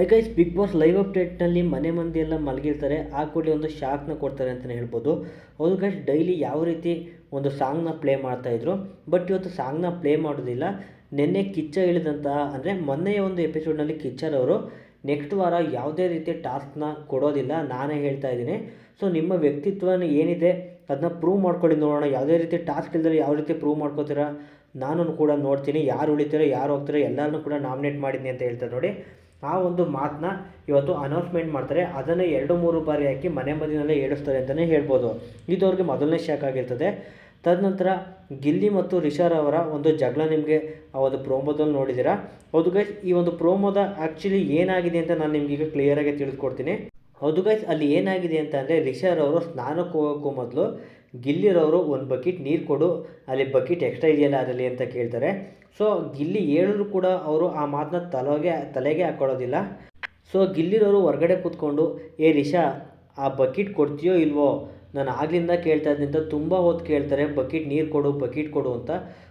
Hi guys Bigg Boss live ಅಪ್ಡೇಟ್ನಲ್ಲಿ ಮನೆ ಮಂದಿ ಎಲ್ಲ ಮಲಗಿರ್ತಾರೆ. ಆ ಕೂಡಲೇ ಒಂದು ಶಾಕ್ನ ಕೊಡ್ತಾರೆ ಅಂತಲೇ ಹೇಳ್ಬೋದು. ಅವ್ರು ಗೈಸ್ ಡೈಲಿ ಯಾವ ರೀತಿ ಒಂದು ಸಾಂಗ್ನ ಪ್ಲೇ ಮಾಡ್ತಾಯಿದ್ರು ಬಟ್ ಇವತ್ತು ಸಾಂಗ್ನ ಪ್ಲೇ ಮಾಡೋದಿಲ್ಲ. ನಿನ್ನೆ ಕಿಚ್ಚ ಹೇಳಿದಂತಹ ಅಂದರೆ ಮೊನ್ನೆಯ ಒಂದು ಎಪಿಸೋಡ್ನಲ್ಲಿ ಕಿಚ್ಚರವರು ನೆಕ್ಸ್ಟ್ ವಾರ ಯಾವುದೇ ರೀತಿಯ ಟಾಸ್ಕ್ನ ಕೊಡೋದಿಲ್ಲ, ನಾನೇ ಹೇಳ್ತಾ ಇದ್ದೀನಿ. ಸೊ ನಿಮ್ಮ ವ್ಯಕ್ತಿತ್ವ ಏನಿದೆ ಅದನ್ನ ಪ್ರೂವ್ ಮಾಡ್ಕೊಳ್ಳಿ ನೋಡೋಣ. ಯಾವುದೇ ರೀತಿ ಟಾಸ್ಕ್ ಇಲ್ದರೆ ಯಾವ ರೀತಿ ಪ್ರೂವ್ ಮಾಡ್ಕೋತೀರಾ? ನಾನು ಕೂಡ ನೋಡ್ತೀನಿ. ಯಾರು ಉಳಿತೀರೋ, ಯಾರು ಹೋಗ್ತೀರ ಎಲ್ಲರನ್ನೂ ಕೂಡ ನಾಮಿನೇಟ್ ಮಾಡಿದ್ದೀನಿ ಅಂತ ಹೇಳ್ತಾರೆ ನೋಡಿ. ಆ ಒಂದು ಮಾತನ್ನ ಇವತ್ತು ಅನೌನ್ಸ್ಮೆಂಟ್ ಮಾಡ್ತಾರೆ. ಅದನ್ನು ಎರಡು ಮೂರು ಬಾರಿ ಹಾಕಿ ಮನೆ ಮದಿನಲ್ಲೇ ಏಳಿಸ್ತಾರೆ ಅಂತಲೇ ಹೇಳ್ಬೋದು. ಇದು ಅವ್ರಿಗೆ ಮೊದಲನೇ ಶಾಕ್ ಆಗಿರ್ತದೆ. ತದನಂತರ ಗಿಲ್ಲಿ ಮತ್ತು ರಿಷಾರ್ ಅವರ ಒಂದು ಜಗಳ ನಿಮಗೆ ಆ ಒಂದು ಪ್ರೋಮೋದಲ್ಲಿ ನೋಡಿದ್ದೀರಾ? ಹೌದು ಗೈಸ್ ಈ ಒಂದು ಪ್ರೋಮೋದ ಆ್ಯಕ್ಚುಲಿ ಏನಾಗಿದೆ ಅಂತ ನಾನು ನಿಮಗೀಗ ಕ್ಲಿಯರಾಗಿ ತಿಳಿದುಕೊಡ್ತೀನಿ. ಹೌದು ಗೈಸ್ ಅಲ್ಲಿ ಏನಾಗಿದೆ ಅಂತ ಅಂದರೆ ರಿಷಾರ್ ಅವರು ಸ್ನಾನಕ್ಕೆ ಹೋಗೋಕ್ಕೂ ಮೊದಲು ಗಿಲ್ಲಿರವರು ಒಂದು ಬಕೆಟ್ ನೀರು ಕೊಡು, ಅಲ್ಲಿ ಬಕೆಟ್ ಎಕ್ಸ್ಟ್ರಾ ಇದೆಯಲ್ಲ, ಅದರಲ್ಲಿ ಅಂತ ಕೇಳ್ತಾರೆ. ಸೊ ಗಿಲ್ಲಿ ಹೇಳಿದ್ರು ಕೂಡ ಅವರು ಆ ಮಾತನ್ನ ತಲೆಗೆ ತಲೆಗೆ ಹಾಕ್ಕೊಳ್ಳೋದಿಲ್ಲ ಸೊ ಗಿಲ್ಲಿರೋರು ಹೊರಗಡೆ ಕೂತ್ಕೊಂಡು, ಏ ರಿಷಾ, ಆ ಬಕೆಟ್ ಕೊಡ್ತೀಯೋ ಇಲ್ವೋ? ನಾನು ಆಗ್ಲಿಂದ ಕೇಳ್ತಾ ಇದ್ದೀನಿ ಅಂತ ತುಂಬ ಹೊತ್ತು ಕೇಳ್ತಾರೆ, ಬಕೆಟ್ ನೀರು ಕೊಡು, ಬಕೆಟ್ ಕೊಡು ಅಂತ.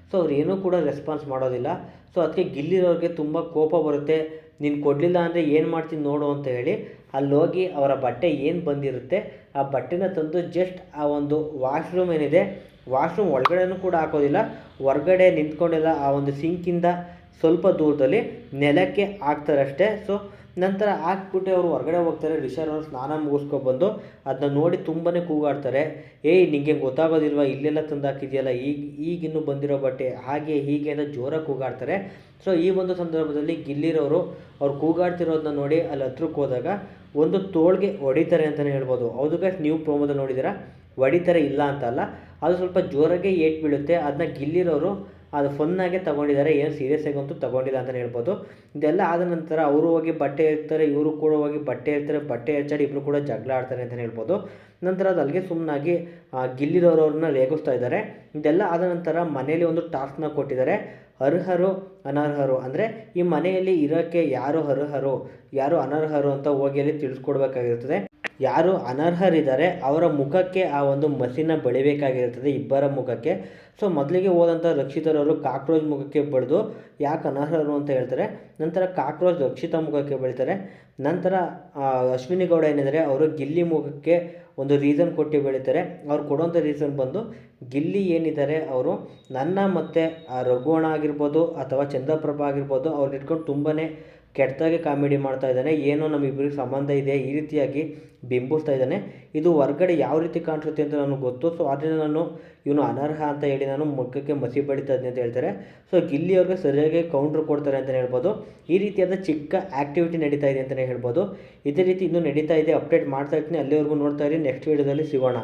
ಸೊ ಅವ್ರು ಏನೂ ಕೂಡ ರೆಸ್ಪಾನ್ಸ್ ಮಾಡೋದಿಲ್ಲ. ಸೊ ಅದಕ್ಕೆ ಗಿಲ್ಲಿರೋರಿಗೆ ತುಂಬ ಕೋಪ ಬರುತ್ತೆ. ನೀನು ಕೊಡಲಿಲ್ಲ ಅಂದರೆ ಏನು ಮಾಡ್ತೀನಿ ನೋಡು ಅಂತ ಹೇಳಿ ಅಲ್ಲಿ ಹೋಗಿ ಅವರ ಬಟ್ಟೆ ಏನು ಬಂದಿರುತ್ತೆ ಆ ಬಟ್ಟೆನ ತಂದು ಜಸ್ಟ್ ಆ ಒಂದು ವಾಶ್ರೂಮ್ ಏನಿದೆ ವಾಶ್ರೂಮ್ ಒಳಗಡೆನೂ ಕೂಡ ಹಾಕೋದಿಲ್ಲ, ಹೊರಗಡೆ ನಿಂತ್ಕೊಂಡೆಲ್ಲ ಆ ಒಂದು ಸಿಂಕಿಂದ ಸ್ವಲ್ಪ ದೂರದಲ್ಲಿ ನೆಲಕ್ಕೆ ಹಾಕ್ತಾರಷ್ಟೇ. ಸೊ ನಂತರ ಹಾಕ್ಬಿಟ್ಟು ಅವರು ಹೊರಗಡೆ ಹೋಗ್ತಾರೆ ರಿಷರ್ ಅವರು ಸ್ನಾನ ಮುಗಿಸ್ಕೊಬಂದು ಅದನ್ನ ನೋಡಿ ತುಂಬಾ ಕೂಗಾಡ್ತಾರೆ. ಏಯ್, ನಿಂಗೆ ಗೊತ್ತಾಗೋದಿಲ್ವಾ, ಇಲ್ಲೆಲ್ಲ ತಂದು ಹಾಕಿದೆಯಲ್ಲ ಈಗ ಈಗಿನ್ನೂ ಬಂದಿರೋ ಬಟ್ಟೆ, ಹಾಗೆ ಹೀಗೆ ಅಂತ ಜೋರಾಗಿ ಕೂಗಾಡ್ತಾರೆ. ಸೊ ಈ ಒಂದು ಸಂದರ್ಭದಲ್ಲಿ ಗಿಲ್ಲಿರೋರು ಅವ್ರು ಕೂಗಾಡ್ತಿರೋದನ್ನ ನೋಡಿ ಅಲ್ಲಿ ಹತ್ರಕ್ಕೆ ಹೋದಾಗ ಒಂದು ತೋಳ್ಗೆ ಹೊಡಿತಾರೆ ಅಂತಲೇ ಹೇಳ್ಬೋದು. ಹೌದು ಗೈಸ್ ನೀವು ಪ್ರೋಮೋದಲ್ಲಿ ನೋಡಿದ್ದೀರಾ? ಹೊಡಿತಾರೆ ಇಲ್ಲ ಅಂತ ಅಲ್ಲ. ಅದು ಸ್ವಲ್ಪ ಜೋರಾಗೆ ಏಟ್ ಬೀಳುತ್ತೆ. ಅದನ್ನ ಗಿಲ್ಲಿರೋರು ಅದು ಫನ್ನಾಗೆ ತಗೊಂಡಿದ್ದಾರೆ, ಏನು ಸೀರಿಯಸ್ ಆಗಿ ಅಂತೂ ತಗೊಂಡಿಲ್ಲ ಅಂತಲೇ ಹೇಳ್ಬೋದು. ಇದೆಲ್ಲ ಆದ ನಂತರ ಅವರು ಹೋಗಿ ಬಟ್ಟೆ ಇರ್ತಾರೆ ಇವರು ಕೂಡ ಹೋಗಿ ಬಟ್ಟೆ ಇರ್ತಾರೆ ಬಟ್ಟೆ ಹೆಚ್ಚಾಡಿ ಇಬ್ಬರು ಕೂಡ ಜಗಳ ಆಡ್ತಾರೆ ಅಂತಲೇ ಹೇಳ್ಬೋದು. ನಂತರ ಅದು ಅಲ್ಲಿಗೆ ಸುಮ್ಮನಾಗಿ ಗಿಲ್ಲಿರೋರವ್ರನ್ನ ರೇಗಿಸ್ತಾ ಇದ್ದಾರೆ. ಇದೆಲ್ಲ ಆದ ನಂತರ ಮನೆಯಲ್ಲಿ ಒಂದು ಟಾಸ್ಕ್ನ ಕೊಟ್ಟಿದ್ದಾರೆ. ಅರ್ಹರು, ಅನರ್ಹರು, ಅಂದರೆ ಈ ಮನೆಯಲ್ಲಿ ಇರೋಕ್ಕೆ ಯಾರು ಅರ್ಹರು, ಯಾರು ಅನರ್ಹರು ಅಂತ ಹೋಗಿ ಅಲ್ಲಿ ತಿಳಿಸ್ಕೊಡ್ಬೇಕಾಗಿರ್ತದೆ. ಯಾರು ಅನರ್ಹರಿದ್ದಾರೆ ಅವರ ಮುಖಕ್ಕೆ ಆ ಒಂದು ಮಸಿನ ಬಳಿಬೇಕಾಗಿರುತ್ತದೆ ಇಬ್ಬರ ಮುಖಕ್ಕೆ. ಸೊ ಮೊದಲಿಗೆ ಹೋದಂಥ ರಕ್ಷಿತರವರು ಕಾಕ್ರೋಚ್ ಮುಖಕ್ಕೆ ಬಳಿದು ಯಾಕೆ ಅನರ್ಹರು ಅಂತ ಹೇಳ್ತಾರೆ. ನಂತರ ಕಾಕ್ರೋಚ್ ರಕ್ಷಿತ ಮುಖಕ್ಕೆ ಬೆಳಿತಾರೆ ನಂತರ ಅಶ್ವಿನಿ ಗೌಡ ಏನಿದ್ದಾರೆ, ಅವರು ಗಿಲ್ಲಿ ಮುಖಕ್ಕೆ ಒಂದು ರೀಸನ್ ಕೊಟ್ಟು ಬೆಳಿತಾರೆ. ಅವ್ರು ಕೊಡುವಂಥ ರೀಸನ್ ಬಂದು, ಗಿಲ್ಲಿ ಏನಿದ್ದಾರೆ, ಅವರು ನನ್ನ ಮತ್ತು ರಘುವಣ ಆಗಿರ್ಬೋದು ಅಥವಾ ಚಂದ್ರಪ್ರಭ ಆಗಿರ್ಬೋದು ಅವ್ರನ್ನ ಇಟ್ಕೊಂಡು ತುಂಬಾ ಕೆಟ್ಟದಾಗಿ ಕಾಮಿಡಿ ಮಾಡ್ತಾ ಇದ್ದಾನೆ, ಏನೋ ನಮ್ಮಿಬ್ಬರಿಗೆ ಸಂಬಂಧ ಇದೆ, ಈ ರೀತಿಯಾಗಿ ಬಿಂಬಿಸ್ತಾ ಇದ್ದಾನೆ. ಇದು ಹೊರ್ಗಡೆ ಯಾವ ರೀತಿ ಕಾಣಿಸುತ್ತೆ ಅಂತ ನನಗೆ ಗೊತ್ತು. ಸೊ ಆದ್ದರಿಂದ ನಾನು ಇವನು ಅನರ್ಹ ಅಂತ ಹೇಳಿ ನಾನು ಮುಖಕ್ಕೆ ಮಸಿ ಬಡಿತಾ ಇದ್ದೀನಿ ಅಂತ ಹೇಳ್ತಾರೆ. ಸೊ ಗಿಲ್ಲಿ ಸರಿಯಾಗಿ ಕೌಂಟ್ರ್ ಕೊಡ್ತಾರೆ ಅಂತಲೇ ಹೇಳ್ಬೋದು. ಈ ರೀತಿಯಾದ ಚಿಕ್ಕ ಆ್ಯಕ್ಟಿವಿಟಿ ನಡೀತಾ ಇದೆ ಅಂತಲೇ ಹೇಳ್ಬೋದು. ಇದೇ ರೀತಿ ಇನ್ನೂ ನಡೀತಾ ಇದೆ ಅಪ್ಡೇಟ್ ಮಾಡ್ತಾ ಇರ್ತೀನಿ. ಅಲ್ಲಿವರೆಗೂ ನೋಡ್ತಾ ಇರಿ. ನೆಕ್ಸ್ಟ್ ವೀಡಿಯೋದಲ್ಲಿ ಸಿಗೋಣ.